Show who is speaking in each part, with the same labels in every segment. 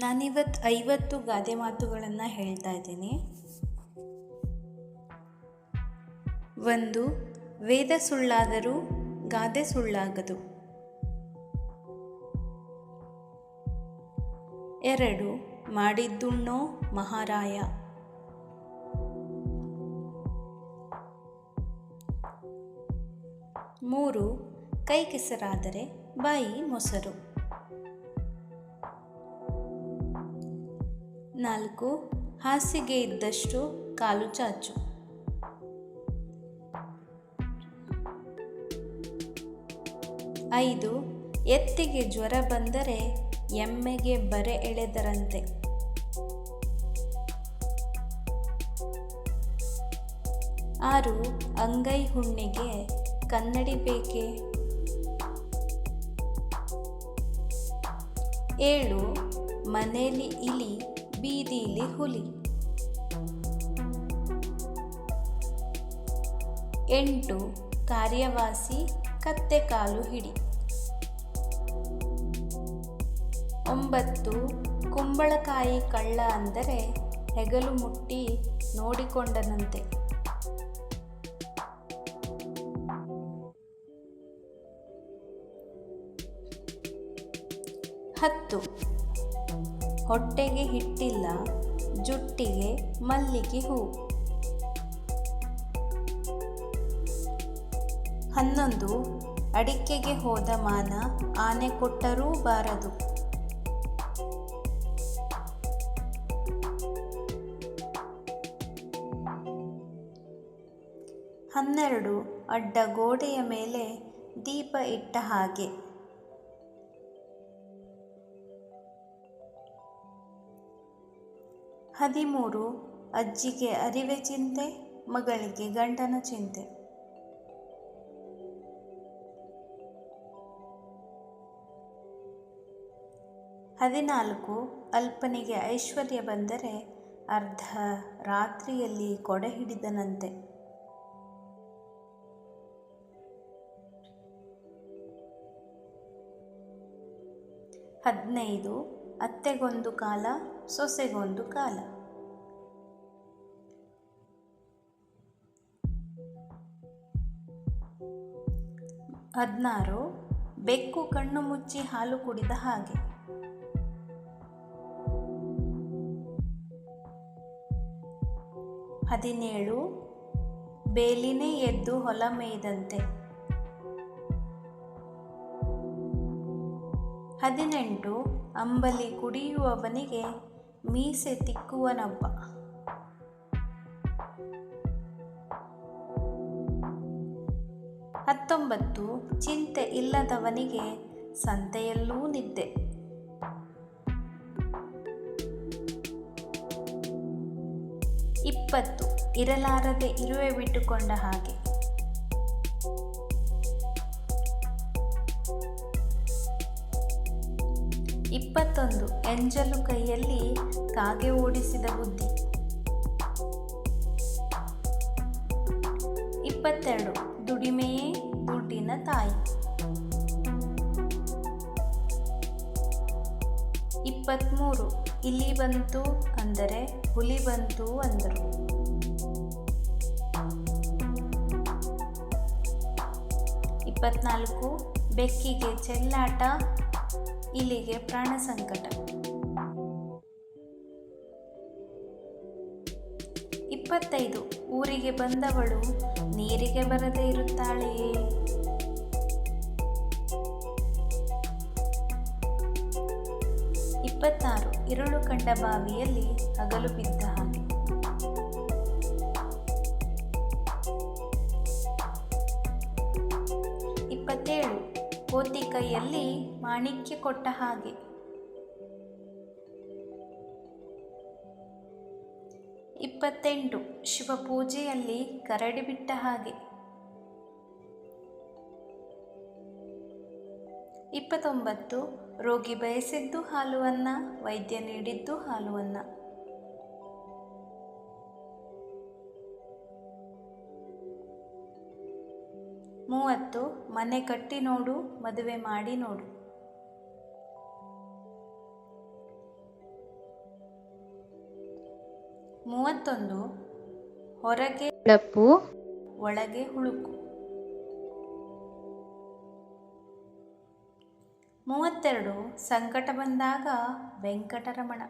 Speaker 1: ನಾನಿವತ್ತು ಐವತ್ತು ಗಾದೆ ಮಾತುಗಳನ್ನು ಹೇಳ್ತಾ ಇದ್ದೀನಿ. ಒಂದು, ವೇದ ಸುಳ್ಳಾದರೂ ಗಾದೆ ಸುಳ್ಳಾಗದು. ಎರಡು, ಮಾಡಿದ್ದುಣ್ಣೋ ಮಹಾರಾಯ. ಮೂರು ಕೈ ಕೆಸರಾದರೆ ಬಾಯಿ ಮೊಸರು. ನಾಲ್ಕು, ಹಾಸಿಗೆ ಇದ್ದಷ್ಟು ಕಾಲು ಚಾಚು. ಐದು, ಎತ್ತಿಗೆ ಜ್ವರ ಬಂದರೆ ಎಮ್ಮೆಗೆ ಬರೆ ಎಳೆದರಂತೆ. ಆರು, ಅಂಗೈ ಹುಣ್ಣಿಗೆ ಕನ್ನಡಿ ಬೇಕೆ? ಏಳು, ಮನೇಲಿ ಇಲಿ ಬೀದಿಲಿ ಹುಲಿ. ಎಂಟು, ಕಾರ್ಯವಾಸಿ ಕತ್ತೆ ಕಾಲು ಹಿಡಿ. ಒಂಬತ್ತು, ಕುಂಬಳಕಾಯಿ ಕಳ್ಳ ಅಂದರೆ ಹೆಗಲು ಮುಟ್ಟಿ ನೋಡಿಕೊಂಡನಂತೆ. ಹತ್ತು ಹೊಟ್ಟೆಗೆ ಹಿಟ್ಟಿಲ್ಲ, ಜುಟ್ಟಿಗೆ ಮಲ್ಲಿಗೆ ಹೂ. ಹನ್ನೊಂದು, ಅಡಿಕೆಗೆ ಹೋದ ಮಾನ ಆನೆ ಕೊಟ್ಟರೂ ಬಾರದು. ಹನ್ನೆರಡು, ಅಡ್ಡ ಗೋಡೆಯ ಮೇಲೆ ದೀಪ ಇಟ್ಟ ಹಾಗೆ. ಹದಿಮೂರು, ಅಜ್ಜಿಗೆ ಅರಿವೆ ಚಿಂತೆ, ಮಗಳಿಗೆ ಗಂಡನ ಚಿಂತೆ. ಹದಿನಾಲ್ಕು, ಅಲ್ಪನಿಗೆ ಐಶ್ವರ್ಯ ಬಂದರೆ ಅರ್ಧ ರಾತ್ರಿಯಲ್ಲಿ ಕೊಡೆ ಹಿಡಿದನಂತೆ. ಹದಿನೈದು ಅತ್ತೆಗೊಂದು ಕಾಲ, ಸೊಸೆಗೊಂದು ಕಾಲ. ಹದಿನಾರು, ಬೆಕ್ಕು ಕಣ್ಣು ಮುಚ್ಚಿ ಹಾಲು ಕುಡಿದ ಹಾಗೆ. ಹದಿನೇಳು, ಬೇಲಿನೇ ಎದ್ದು ಹೊಲ ಮೇಯ್ದಂತೆ. ಹದಿನೆಂಟು ಅಂಬಲಿ ಕುಡಿಯುವವನಿಗೆ ಮೀಸೆ ತಿಕ್ಕುವನವ್ವ ಹತ್ತೊಂಬತ್ತು ಚಿಂತೆ ಇಲ್ಲದವನಿಗೆ ಸಂತೆಯಲ್ಲೂ ನಿದ್ದೆ. ಇಪ್ಪತ್ತು ಇರಲಾರದೆ ಇರುವೆ ಬಿಟ್ಟುಕೊಂಡ ಹಾಗೆ. ಎಂಜಲು ಕೈಯಲ್ಲಿ ಕಾಗೆ ಓಡಿಸಿದ ಬುದ್ಧಿ. ಇಪ್ಪತ್ತೆರಡು. ದುಡಿಮೆಯೇ ದುಡ್ಡಿನ ತಾಯಿ. ಇಪ್ಪತ್ತ್ಮೂರು ಇಲಿ ಬಂತು ಅಂದರೆ ಹುಲಿ ಬಂತು ಅಂದರು. ಇಪ್ಪತ್ನಾಲ್ಕು. ಬೆಕ್ಕಿಗೆ ಚೆಲ್ಲಾಟ ಇಲಿಗೆ ಪ್ರಾಣ ಸಂಕಟ. ಇಪ್ಪತ್ತೈದು, ಊರಿಗೆ ಬಂದವಳು ನೀರಿಗೆ ಬರದೇ ಇರುತ್ತಾಳೆಯೇ ಇಪ್ಪತ್ತಾರು, ಇರುಳು ಕಂಡ ಬಾವಿಯಲ್ಲಿ ಹಗಲು ಬಿದ್ದ ಹಾಗೆ. ಕೈಯಲ್ಲಿ ಮಾಣಿಕ್ಯ ಕೊಟ್ಟ ಹಾಗೆ. ಇಪ್ಪತ್ತೆಂಟು. ಶಿವಪೂಜೆಯಲ್ಲಿ ಕರಡಿ ಬಿಟ್ಟ ಹಾಗೆ. ಇಪ್ಪತ್ತೊಂಬತ್ತು. ರೋಗಿ ಬಯಸಿದ್ದು ಹಾಲುವನ್ನ, ವೈದ್ಯ ನೀಡಿದ್ದು ಹಾಲುವನ್ನ. ಮೂವತ್ತು ಮನೆ ಕಟ್ಟಿ ನೋಡು ಮದುವೆ ಮಾಡಿ ನೋಡು. ಮೂವತ್ತೊಂದು ಹೊರಗೆ
Speaker 2: ಹೊಳಪು
Speaker 1: ಒಳಗೆ ಹುಳುಕು. ಮೂವತ್ತೆರಡು ಸಂಕಟ ಬಂದಾಗ ವೆಂಕಟರಮಣ.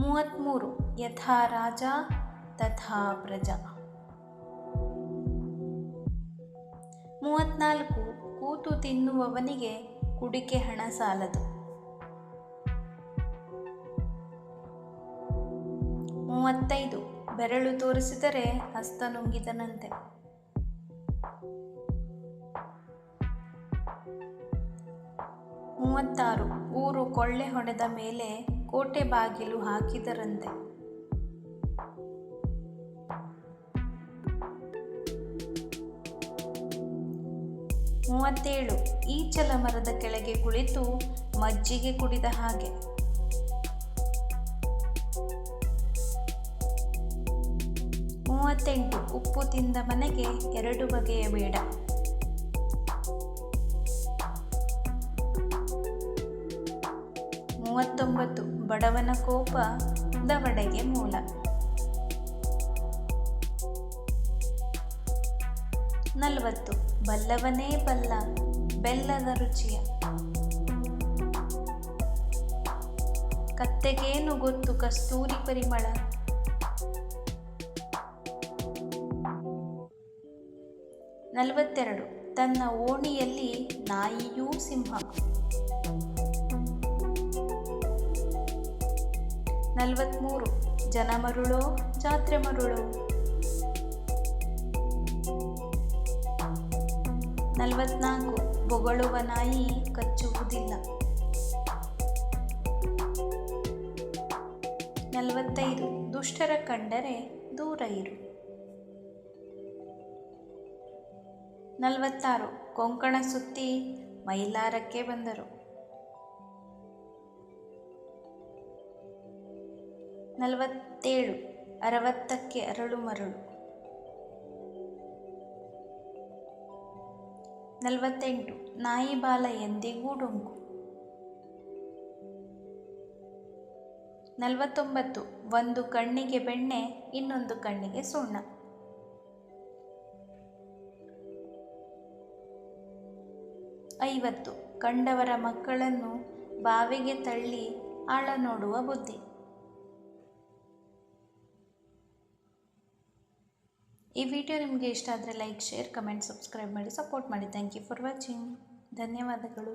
Speaker 1: ಮೂವತ್ತ್ಮೂರು ಯಥಾ ರಾಜ ತಥಾ ಪ್ರಜಾ. ಮೂವತ್ನಾಲ್ಕು, ಕೂತು ತಿನ್ನುವವನಿಗೆ ಕುಡಿಕೆ ಹಣ ಸಾಲದು. ಮೂವತ್ತೈದು, ಬೆರಳು ತೋರಿಸಿದರೆ ಹಸ್ತ ನುಂಗಿದನಂತೆ ಮೂವತ್ತಾರು, ಊರು ಕೊಳ್ಳೆ ಹೊಡೆದ ಮೇಲೆ ಕೋಟೆ ಬಾಗಿಲು ಹಾಕಿದರಂತೆ. ಮೂವತ್ತೇಳು. ಈ ಚಲಮರದ ಕೆಳಗೆ ಕುಳಿತು ಮಜ್ಜಿಗೆ ಕುಡಿದ ಹಾಗೆ. ಮೂವತ್ತೆಂಟು. ಉಪ್ಪು ತಿಂದ ಮನೆಗೆ ಎರಡು ಬಗೆಯ ಬೇಡ. ಮೂವತ್ತೊಂಬತ್ತು. ಬಡವನ ಕೋಪ ದವಡೆಗೆ ಮೂಲ. ನಲವತ್ತು. ಬಲ್ಲವನೇ ಬಲ್ಲ, ಬೆಲ್ಲದ ರುಚಿಯ. ಕತ್ತೆಗೇನು ಗೊತ್ತು ಕಸ್ತೂರಿ ಪರಿಮಳ? ನಲವತ್ತೆರಡು. ತನ್ನ ಓಣಿಯಲ್ಲಿ ನಾಯಿಯೂ ಸಿಂಹ. ನಲವತ್ತ್ಮೂರು ಜನ ಮರುಳೋ ಜಾತ್ರೆ ಮರುಳೋ. ನಲವತ್ನಾಲ್ಕು. ಬೊಗಳುವ ನಾಯಿ ಕಚ್ಚುವುದಿಲ್ಲ. ನಲವತ್ತೈದು. ದುಷ್ಟರ ಕಂಡರೆ ದೂರ ಇರು. ನಲವತ್ತಾರು. ಕೊಂಕಣ ಸುತ್ತಿ ಮೈಲಾರಕ್ಕೆ ಬಂದರು. ನಲವತ್ತೇಳು. ಅರವತ್ತಕ್ಕೆ ಅರಳು ಮರಳು. ನಲವತ್ತೆಂಟು. ನಾಯಿ ಬಾಲ ಎಂದಿಗೂ ಡೊಂಕು ನಲವತ್ತೊಂಬತ್ತು. ಒಂದು ಕಣ್ಣಿಗೆ ಬೆಣ್ಣೆ, ಇನ್ನೊಂದು ಕಣ್ಣಿಗೆ ಸುಣ್ಣ. ಐವತ್ತು. ಕಂಡವರ ಮಕ್ಕಳನ್ನು ಬಾವಿಗೆ ತಳ್ಳಿ ಆಳ ನೋಡುವ ಬುದ್ಧಿ. ಈ ವಿಡಿಯೋ ನಿಮಗೆ ಇಷ್ಟ ಆದರೆ ಲೈಕ್, ಶೇರ್, ಕಮೆಂಟ್, ಸಬ್ಸ್ಕ್ರೈಬ್ ಮಾಡಿ, ಸಪೋರ್ಟ್ ಮಾಡಿ. ಥ್ಯಾಂಕ್ ಯು ಫಾರ್ ವಾಚಿಂಗ್ ಧನ್ಯವಾದಗಳು.